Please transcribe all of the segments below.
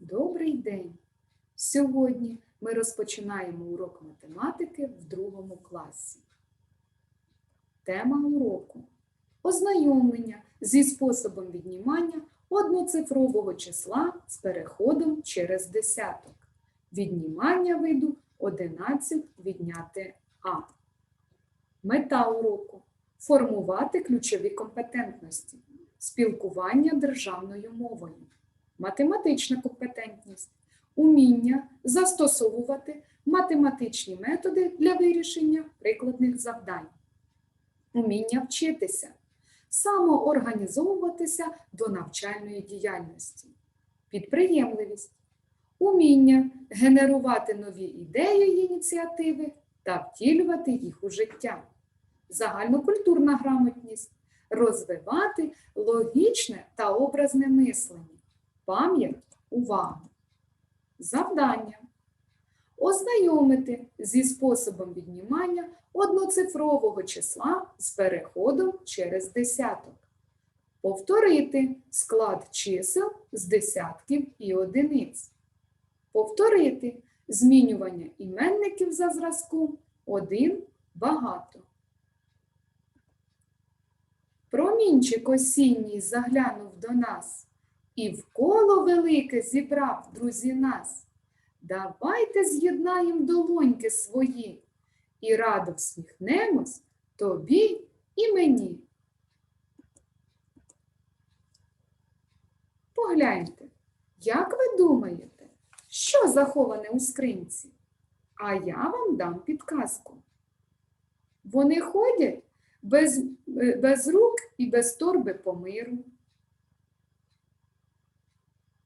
Добрий день! Сьогодні ми розпочинаємо урок математики в другому класі. Тема уроку ознайомлення зі способом віднімання одноцифрового числа з переходом через десяток. Віднімання виду 11 відняти А. Мета уроку формувати ключові компетентності, спілкування державною мовою математична компетентність, уміння застосовувати математичні методи для вирішення прикладних завдань, уміння вчитися, самоорганізовуватися до навчальної діяльності, підприємливість, уміння генерувати нові ідеї і ініціативи та втілювати їх у життя, загальнокультурна грамотність, розвивати логічне та образне мислення пам'ять, увагу. Завдання. Ознайомити зі способом віднімання одноцифрового числа з переходом через десяток. Повторити склад чисел з десятків і одиниць. Повторити змінювання іменників за зразком один багато. Промінчик осінній заглянув до нас. І в коло велике зібрав, друзі, нас. Давайте з'єднаємо долоньки свої і радо всміхнемось тобі і мені. Погляньте, як ви думаєте, що заховане у скринці? А я вам дам підказку. Вони ходять без, без рук і без торби по миру.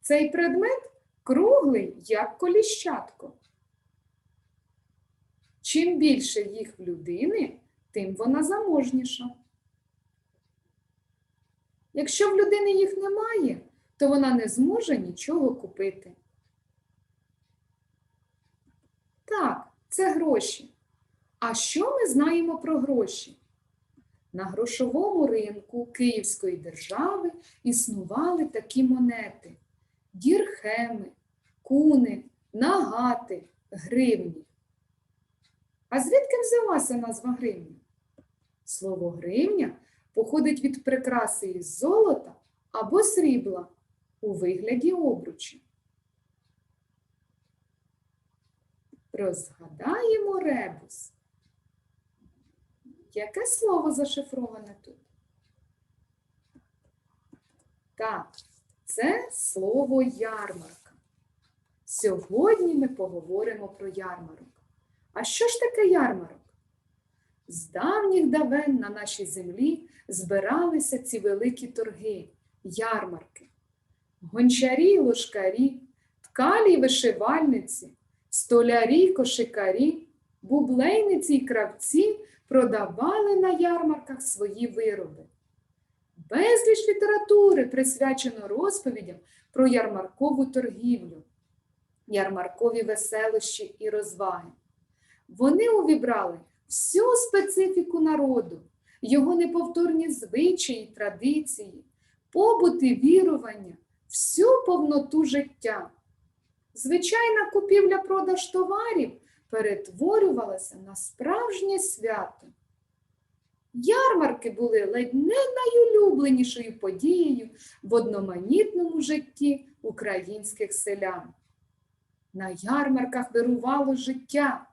Цей предмет круглий, як коліщатко. Чим більше їх в людини, тим вона заможніша. Якщо в людини їх немає, то вона не зможе нічого купити. Так, це гроші. А що ми знаємо про гроші? На грошовому ринку Київської держави існували такі монети дірхеми, куни, нагати, гривні. А звідки взялася назва гривня? Слово гривня походить від прикраси із золота або срібла у вигляді обручі. Розгадаємо ребус. Яке слово зашифроване тут? Так, це слово ярмарка. Сьогодні ми поговоримо про ярмарок. А що ж таке ярмарок? З давніх давен на нашій землі збиралися ці великі торги, ярмарки. Гончарі, ложкарі, ткалі й вишивальниці, столярі, кошикарі, бублейниці й кравці продавали на ярмарках свої вироби. Безліч літератури присвячено розповідям про ярмаркову торгівлю, ярмаркові веселощі і розваги. Вони увібрали всю специфіку народу, його неповторні звичаї, традиції, побути, вірування, всю повноту життя. Звичайна купівля-продаж товарів перетворювалася на справжнє свято. Ярмарки були ледь не найулюбленішою подією в одноманітному житті українських селян. На ярмарках вирувало життя,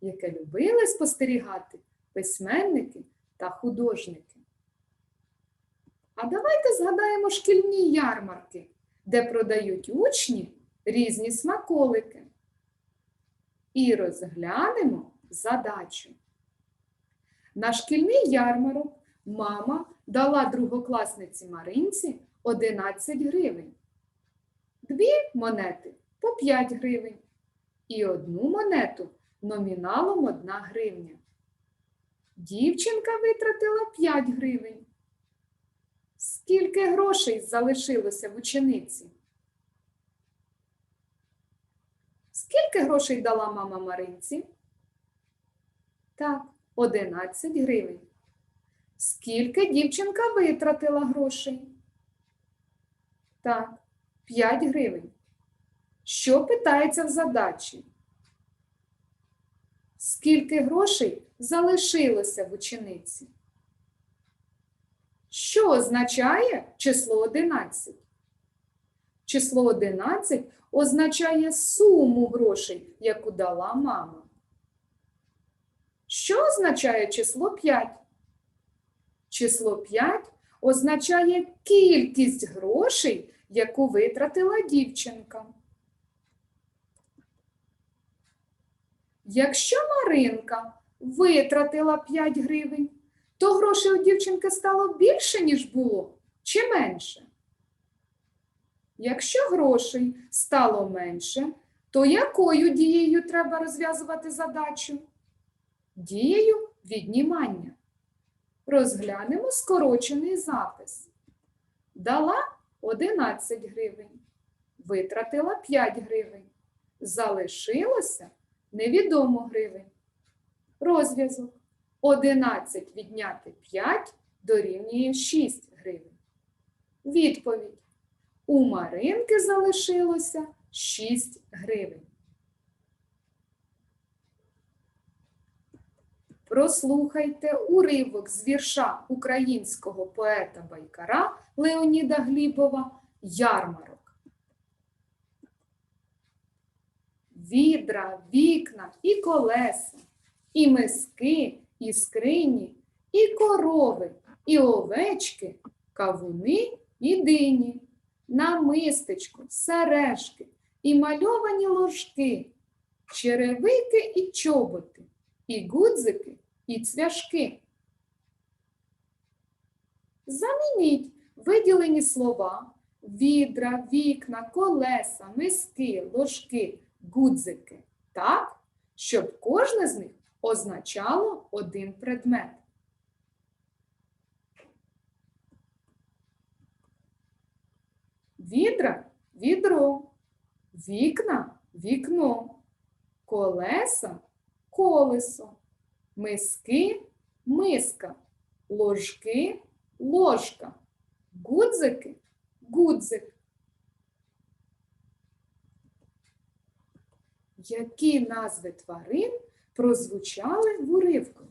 яке любили спостерігати письменники та художники. А давайте згадаємо шкільні ярмарки, де продають учні різні смаколики. І розглянемо задачу. На шкільний ярмарок мама дала другокласниці Маринці 11 гривень, дві монети по 5 гривень і одну монету номіналом 1 гривня. Дівчинка витратила 5 гривень. Скільки грошей залишилося в учениці? Скільки грошей дала мама Маринці? Так, 11 гривень. Скільки дівчинка витратила грошей? Так, 5 гривень. Що питається в задачі? Скільки грошей залишилося в учениці? Що означає число 11? Число 11 означає суму грошей, яку дала мама. Що означає число 5? Число 5 означає кількість грошей, яку витратила дівчинка. Якщо Маринка витратила 5 гривень, то грошей у дівчинки стало більше, ніж було, чи менше? Якщо грошей стало менше, то якою дією треба розв'язувати задачу? Дією віднімання. Розглянемо скорочений запис. Дала 11 гривень, витратила 5 гривень. Залишилося невідомо гривень. Розв'язок. 11 відняти 5 дорівнює 6 гривень. Відповідь. У Маринки залишилося 6 гривень. Прослухайте уривок з вірша українського поета Байкара Леоніда Глібова Ярмарок. Відра, вікна і колеса, і миски, і скрині, і корови, і овечки, кавуни і дині, намистечко, сережки, і мальовані ложки, черевики і чоботи, і гудзики, і цвяшки. Замініть виділені слова відра, вікна, колеса, миски, ложки, гудзики так, щоб кожне з них означало один предмет. Відра відро, вікна вікно, колеса колесо, миски миска, ложки ложка, гудзики гудзик. Які назви тварин прозвучали в уривкові?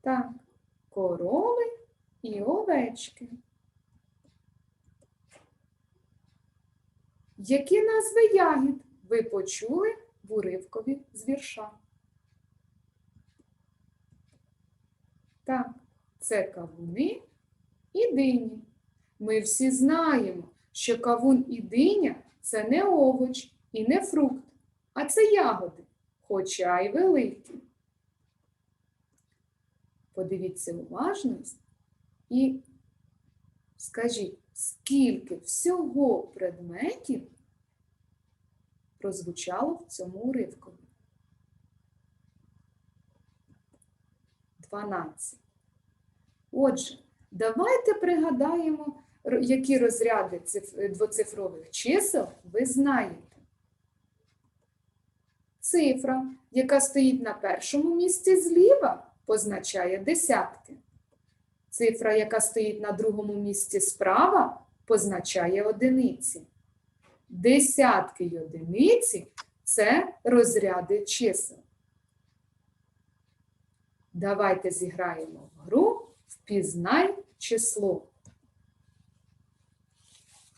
Так, корови і овечки. Які назви ягід ви почули в уривкові з вірша? Так, це кавуни і дині. Ми всі знаємо, що кавун і диня це не овоч і не фрукт, а це ягоди, хоча й великі. Подивіться уважність і скажіть, скільки всього предметів прозвучало в цьому уривкові? 12. Отже, давайте пригадаємо, які розряди двоцифрових чисел ви знаєте. Цифра, яка стоїть на першому місці зліва, позначає десятки. Цифра, яка стоїть на другому місці справа, позначає одиниці. Десятки одиниці це розряди чисел. Давайте зіграємо в гру Впізнай число.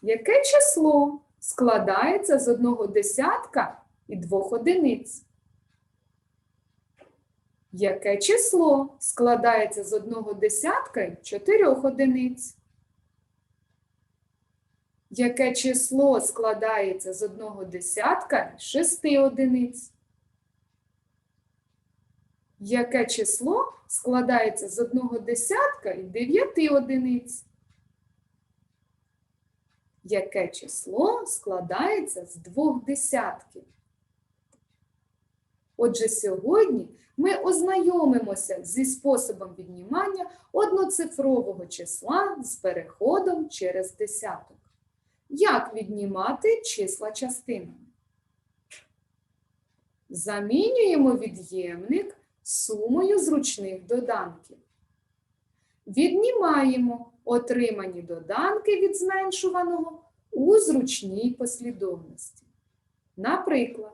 Яке число складається з одного десятка і двох одиниць? Яке число складається з одного десятка і чотирьох одиниць? Яке число складається з одного десятка і шести одиниць? Яке число складається з одного десятка і дев'яти одиниць? Яке число складається з двох десятків? Отже, сьогодні ми ознайомимося зі способом віднімання одноцифрового числа з переходом через десяток. Як віднімати числа частинами? Замінюємо від'ємник сумою зручних доданків. віднімаємо отримані доданки від зменшуваного у зручній послідовності. Наприклад,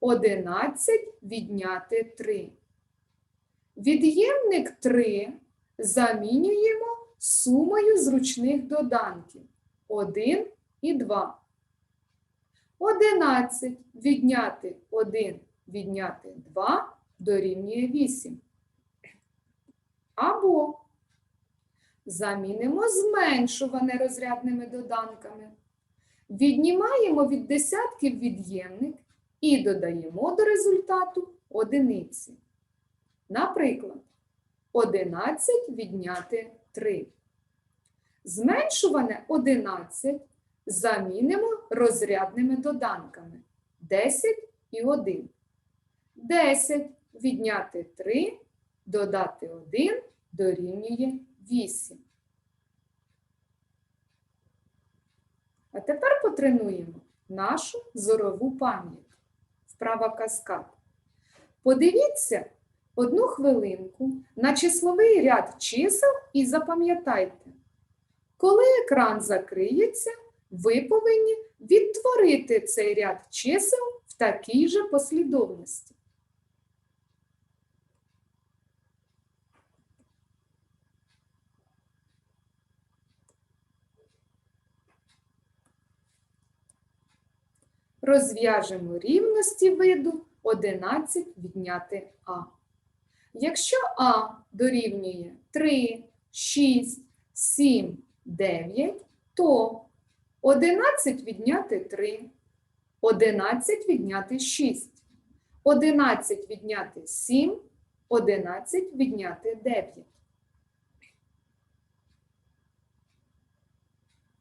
11 відняти 3. Від'ємник 3 замінюємо сумою зручних доданків 1 і 2. 11 відняти 1 відняти 2 дорівнює 8. Або замінимо зменшуване розрядними доданками. Віднімаємо від десятків від'ємник і додаємо до результату одиниці. Наприклад, 11 відняти 3. Зменшуване 11 замінимо розрядними доданками 10 і 1. 10 відняти 3, додати 1 дорівнює 8. А тепер потренуємо нашу зорову пам'ять. Вправа каскад. Подивіться одну хвилинку на числовий ряд чисел і запам'ятайте, коли екран закриється, ви повинні відтворити цей ряд чисел в такій же послідовності. Розв'яжемо рівності виду 11 відняти А. Якщо А дорівнює 3, 6, 7, 9, то 11 відняти 3, 11 відняти 6, 11 відняти 7, 11 відняти 9.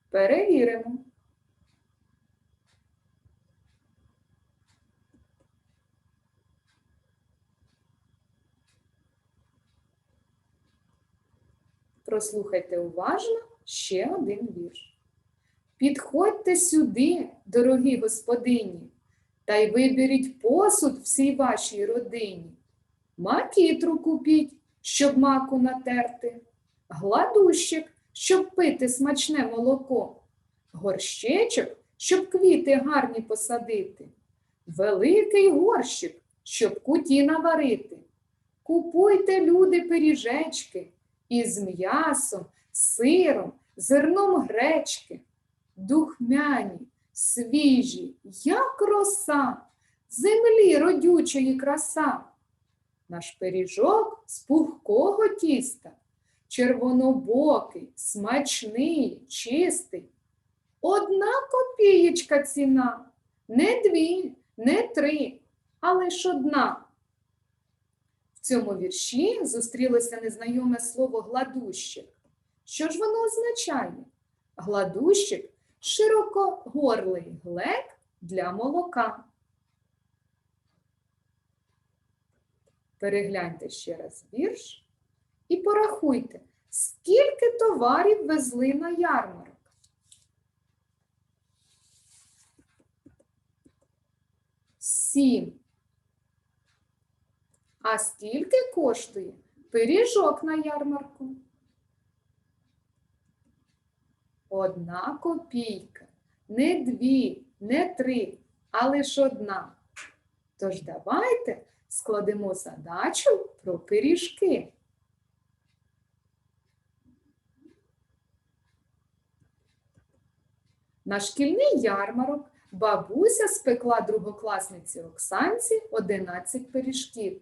Перевіримо. Прослухайте уважно ще один вірш. Підходьте сюди, дорогі господині, та й виберіть посуд всій вашій родині. Макітру купіть, щоб маку натерти, гладущик, щоб пити смачне молоко, горщечок, щоб квіти гарні посадити, великий горщик, щоб куті наварити. Купуйте, люди, пиріжечки із м'ясом, сиром, зерном гречки, духмяні, свіжі, як роса, землі родючої краса. Наш пиріжок з пухкого тіста, червонобокий, смачний, чистий. Одна копієчка ціна, не дві, не три, а лиш одна. В цьому вірші зустрілося незнайоме слово гладущик. Що ж воно означає? Гладущик широкогорлий глек для молока. Перегляньте ще раз вірш і порахуйте, скільки товарів везли на ярмарок. Сім. А скільки коштує пиріжок на ярмарку? Одна копійка. Не дві, не три, а лише одна. Тож давайте складемо задачу про пиріжки. На шкільний ярмарок бабуся спекла другокласниці Оксанці 11 пиріжків.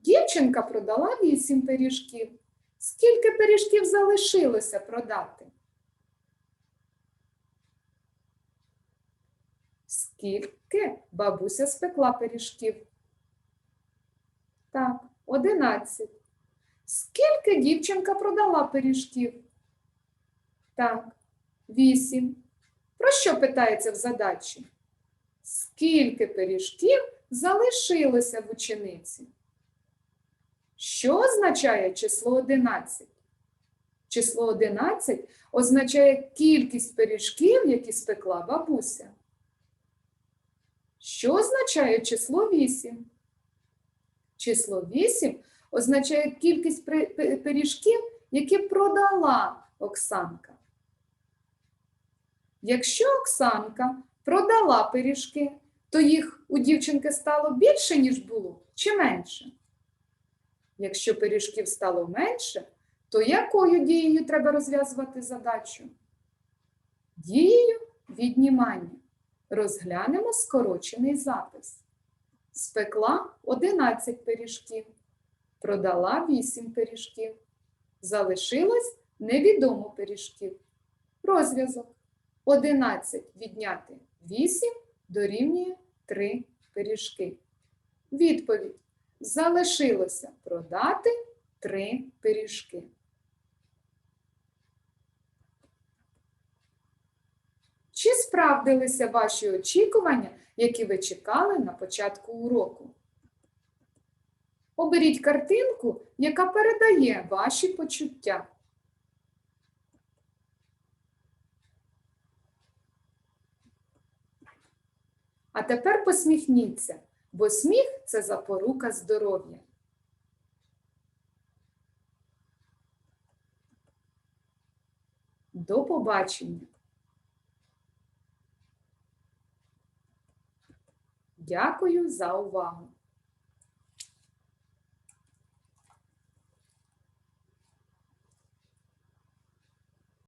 Дівчинка продала 8 пиріжків. Скільки пиріжків залишилося продати? Скільки бабуся спекла пиріжків? Так, 11. Скільки дівчинка продала пиріжків? Так, 8. Про що питається в задачі? Скільки пиріжків залишилося в учениці? Що означає число 11? Число 11 означає кількість пиріжків, які спекла бабуся. Що означає число 8? Число 8 означає кількість пиріжків, які продала Оксанка. Якщо Оксанка продала пиріжки, то їх у дівчинки стало більше, ніж було, чи менше? Якщо пиріжків стало менше, то якою дією треба розв'язувати задачу? Дією віднімання. Розглянемо скорочений запис. Спекла 11 пиріжків, продала 8 пиріжків. Залишилось невідомо пиріжків. Розв'язок. 11 відняти 8 дорівнює 3 пиріжки. Відповідь. Залишилося продати 3 пиріжки. Чи справдилися ваші очікування, які ви чекали на початку уроку? Оберіть картинку, яка передає ваші почуття. А тепер посміхніться, бо сміх це запорука здоров'я. До побачення! Дякую за увагу!